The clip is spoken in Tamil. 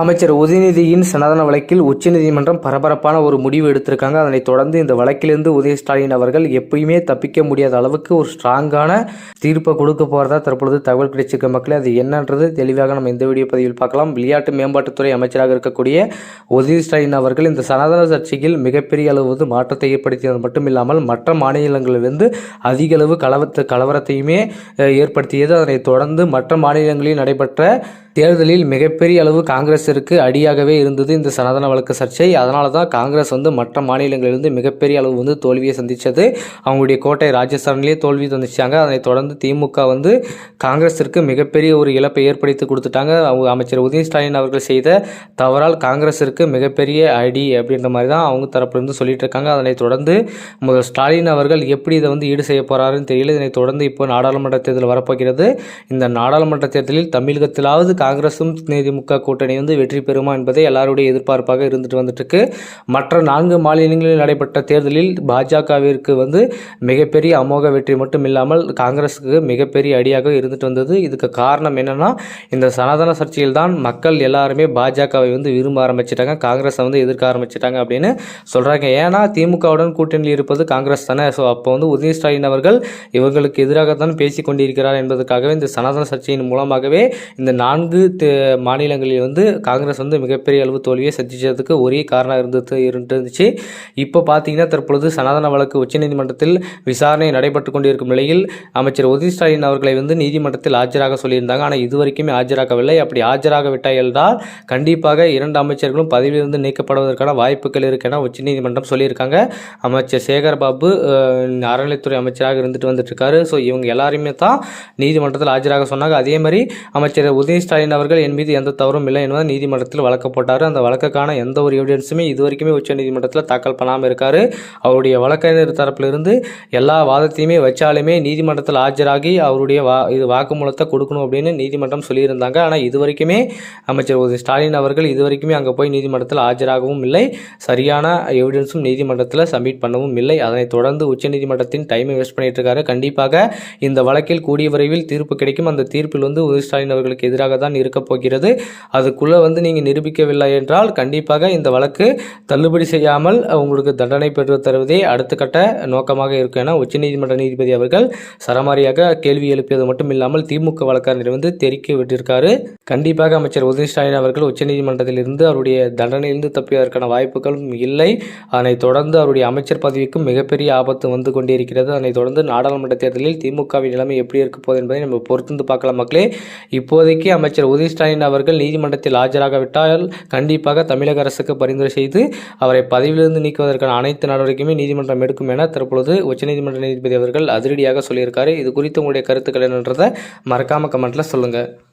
அமைச்சர் உதயநிதியின் சனாதன வழக்கில் உச்சநீதிமன்றம் பரபரப்பான ஒரு முடிவு எடுத்திருக்காங்க. அதனைத் தொடர்ந்து இந்த வழக்கிலிருந்து உதய ஸ்டாலின் அவர்கள் எப்பயுமே தப்பிக்க முடியாத அளவுக்கு ஒரு ஸ்ட்ராங்கான தீர்ப்பை கொடுக்க போகிறதா தற்பொழுது தகவல் கிடைச்சிருக்க மக்களே அது என்னன்றது தெளிவாக நம்ம இந்த வீடியோ பதிவில் பார்க்கலாம். விளையாட்டு மேம்பாட்டுத்துறை அமைச்சராக இருக்கக்கூடிய உதய ஸ்டாலின் அவர்கள் இந்த சனாதன சர்ச்சையில் மிகப்பெரிய அளவு வந்து மாற்றத்தை ஏற்படுத்தியது மட்டும் இல்லாமல் மற்ற மாநிலங்களிலிருந்து அதிக அளவு கலவரத்தை கலவரத்தையுமே ஏற்படுத்தியது. அதனைத் தொடர்ந்து மற்ற மாநிலங்களில் நடைபெற்ற தேர்தலில் மிகப்பெரிய அளவு காங்கிரஸிற்கு அடியாகவே இருந்தது இந்த சனாதன வழக்கு சர்ச்சை. அதனால தான் காங்கிரஸ் வந்து மற்ற மாநிலங்களிலிருந்து மிகப்பெரிய அளவு வந்து தோல்வியை சந்தித்தது அவங்களுடைய கோட்டை ராஜஸ்தான்லேயே தோல்வி சந்திச்சாங்க. அதனைத் தொடர்ந்து திமுக வந்து காங்கிரஸிற்கு மிகப்பெரிய ஒரு இழப்பை ஏற்படுத்தி கொடுத்துட்டாங்க. அவங்க அமைச்சர் உதய ஸ்டாலின் அவர்கள் செய்த தவறால் காங்கிரஸிற்கு மிகப்பெரிய அடி அப்படின்ற மாதிரி தான் அவங்க தரப்புலேருந்து சொல்லிட்டு இருக்காங்க. அதனைத் தொடர்ந்து முதல் ஸ்டாலின் அவர்கள் எப்படி இதை வந்து ஈடு செய்ய போகிறாருன்னு தெரியல. இதனைத் தொடர்ந்து இப்போ நாடாளுமன்ற தேர்தல் வரப்போகிறது. இந்த நாடாளுமன்ற தேர்தலில் தமிழகத்திலாவது காங்கிரசும் திமுக கூட்டணி வந்து வெற்றி பெறுமா என்பதை எல்லாருடைய எதிர்பார்ப்பாக இருந்துட்டு வந்துட்டுருக்கு. மற்ற நான்கு மாநிலங்களில் நடைபெற்ற தேர்தலில் பாஜகவிற்கு வந்து மிகப்பெரிய அமோக வெற்றி மட்டும் இல்லாமல் காங்கிரஸுக்கு மிகப்பெரிய அடியாக இருந்துட்டு வந்தது. இதுக்கு காரணம் என்னென்னா இந்த சனாதன சர்ச்சையில் தான் மக்கள் எல்லாருமே பாஜகவை வந்து விரும்ப ஆரம்பிச்சிட்டாங்க. காங்கிரஸை வந்து எதிர்க்க ஆரம்பிச்சிட்டாங்க அப்படின்னு சொல்கிறாங்க ஏன்னா திமுகவுடன் கூட்டணியில் இருப்பது காங்கிரஸ் தானே. ஸோ அப்போ வந்து உதய ஸ்டாலின் அவர்கள் இவர்களுக்கு எதிராகத்தான் பேசி கொண்டிருக்கிறார் என்பதற்காகவே இந்த சனாதன சர்ச்சையின் மூலமாகவே இந்த நான்கு தே- மாநிலங்களில் வந்து காங்கிரஸ் வந்து மிகப்பெரிய அளவு தோல்வியை சந்திச்சதுக்கு ஒரே காரணம் இருந்தது இருந்துச்சு. இப்போ பார்த்தீங்கன்னா தற்பொழுது சனாதன வழக்கு உச்சநீதிமன்றத்தில் விசாரணை நடைபெற்று கொண்டிருக்கும் நிலையில் அமைச்சர் உதய ஸ்டாலின் அவர்களை வந்து நீதிமன்றத்தில் ஆஜராக சொல்லியிருந்தாங்க. ஆனால் இதுவரைக்குமே ஆஜராகவில்லை. அப்படி ஆஜராக விட்டால் கண்டிப்பாக இரண்டு அமைச்சர்களும் பதவியிலிருந்து நீக்கப்படுவதற்கான வாய்ப்புகள் இருக்கென உச்சநீதிமன்றம் சொல்லியிருக்காங்க. அமைச்சர் சேகர் பாபு அறநிலைத்துறை அமைச்சராக இருந்துட்டு வந்துட்டு இருக்காரு. ஸோ இவங்க எல்லாருமே தான் நீதிமன்றத்தில் ஆஜராக சொன்னாங்க. அதே மாதிரி அமைச்சர் உதய ஸ்டாலின் அவர்கள் என் மீது எந்த தவறும் இல்லை என்பதை நீதிமன்றத்தில் வழக்கு போட்டார். அந்த வழக்குக்கான எந்த ஒரு எவிடன்ஸுமே இது வரைக்குமே உச்சநீதிமன்றத்தில் தாக்கல் பண்ணாமல் இருக்கார். அவருடைய வழக்கறிஞர் தரப்பிலிருந்து எல்லா வாதத்தையுமே வச்சாலுமே நீதிமன்றத்தில் ஆஜராகி அவருடைய வா இது வாக்குமூலத்தை கொடுக்கணும் அப்படின்னு நீதிமன்றம் சொல்லியிருந்தாங்க. ஆனால் இது வரைக்குமே அமைச்சர் உதய ஸ்டாலின் அவர்கள் இது வரைக்குமே அங்கே போய் நீதிமன்றத்தில் ஆஜராகவும் இல்லை. சரியான எவிடன்ஸும் நீதிமன்றத்தில் சப்மிட் பண்ணவும் இல்லை. அதனைத் தொடர்ந்து உச்சநீதிமன்றத்தின் டைமை வேஸ்ட் பண்ணிட்டு இருக்காரு. கண்டிப்பாக இந்த வழக்கில் கூடிய விரைவில் தீர்ப்பு கிடைக்கும். அந்த தீர்ப்பில் வந்து உதய ஸ்டாலின் அவர்களுக்கு எதிராக தான் இருக்கப் போகிறது. அதுக்குள்ளே வந்து நீங்கள் நிரூபிக்கவில்லை என்றால் கண்டிப்பாக இந்த வழக்கு தள்ளுபடி செய்யாமல் உங்களுக்கு தண்டனை பெற்று தருவதே அடுத்த கட்ட நோக்கமாக இருக்கும் என உச்சநீதிமன்ற நீதிபதி அவர்கள் சரமாரியாக கேள்வி எழுப்பியது மட்டும் இல்லாமல் திமுக வழக்கறிஞர் வந்து தெரிவிக்க விட்டிருக்காரு. கண்டிப்பாக அமைச்சர் உதய ஸ்டாலின் அவர்கள் உச்சநீதிமன்றத்தில் இருந்து அவருடைய தண்டனையிலிருந்து தப்பியதற்கான வாய்ப்புகளும் இல்லை. அதனைத் தொடர்ந்து அவருடைய அமைச்சர் பதவிக்கும் மிகப்பெரிய ஆபத்து வந்து கொண்டிருக்கிறது. அதனைத் தொடர்ந்து நாடாளுமன்ற தேர்தலில் திமுகவின் நிலைமை எப்படி இருக்க போகுது என்பதை நம்ம பொறுத்திருந்து பார்க்கலாம் மக்களே. இப்போதைக்கு அமைச்சர் உதய ஸ்டாலின் அவர்கள் நீதிமன்றத்தில் ஆஜராகவிட்டால் கண்டிப்பாக தமிழக அரசுக்கு பரிந்துரை செய்து அவரை பதவியிலிருந்து நீக்குவதற்கான அனைத்து நடவடிக்கையுமே நீதிமன்றம் எடுக்கும் என தற்பொழுது உச்சநீதிமன்ற நீதிபதி அவர்கள் அதிரடியாக சொல்லியிருக்காரு. இது குறித்து உங்களுடைய கருத்துக்கள் என்னன்றதை மறக்காம கமெண்ட்ல சொல்லுங்க.